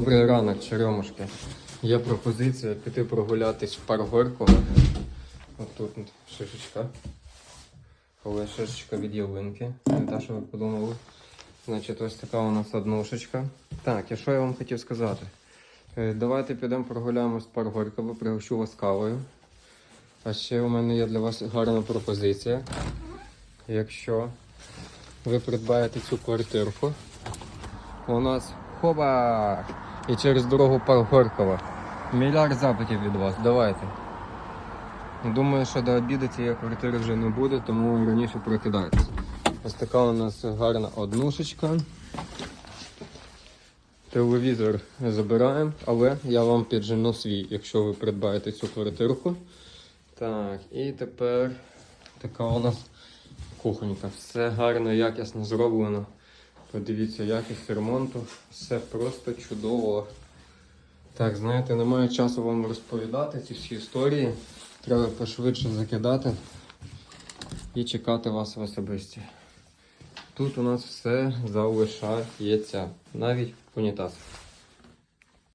Добрий ранок, черемушки. Є пропозиція піти прогулятись в парк Горького. От тут шишечка. Але шишечка від ялинки. Не та, що ви подумали. Значить, ось така у нас однушечка. Так, і що я вам хотів сказати? Е, Давайте підемо прогуляємось в парк Горького, пригощу вас кавою. А ще у мене є для вас гарна пропозиція. Якщо ви придбаєте цю квартирку, у нас хоба! І через дорогу парк Горького. Мільярд запитів від вас. Давайте. Думаю, що до обіду цієї квартири вже не буде, тому раніше прокидайтесь. Ось така у нас гарна однушечка. Телевізор забираємо, але я вам піджену свій, якщо ви придбаєте цю квартирку. Так, і тепер така у нас кухонька. Все гарно, якісно зроблено. Подивіться, якість ремонту. Все просто чудово. Так, знаєте, немає часу вам розповідати ці всі історії. Треба пошвидше закидати і чекати вас в особисті. Тут у нас все залишається, навіть унітаз.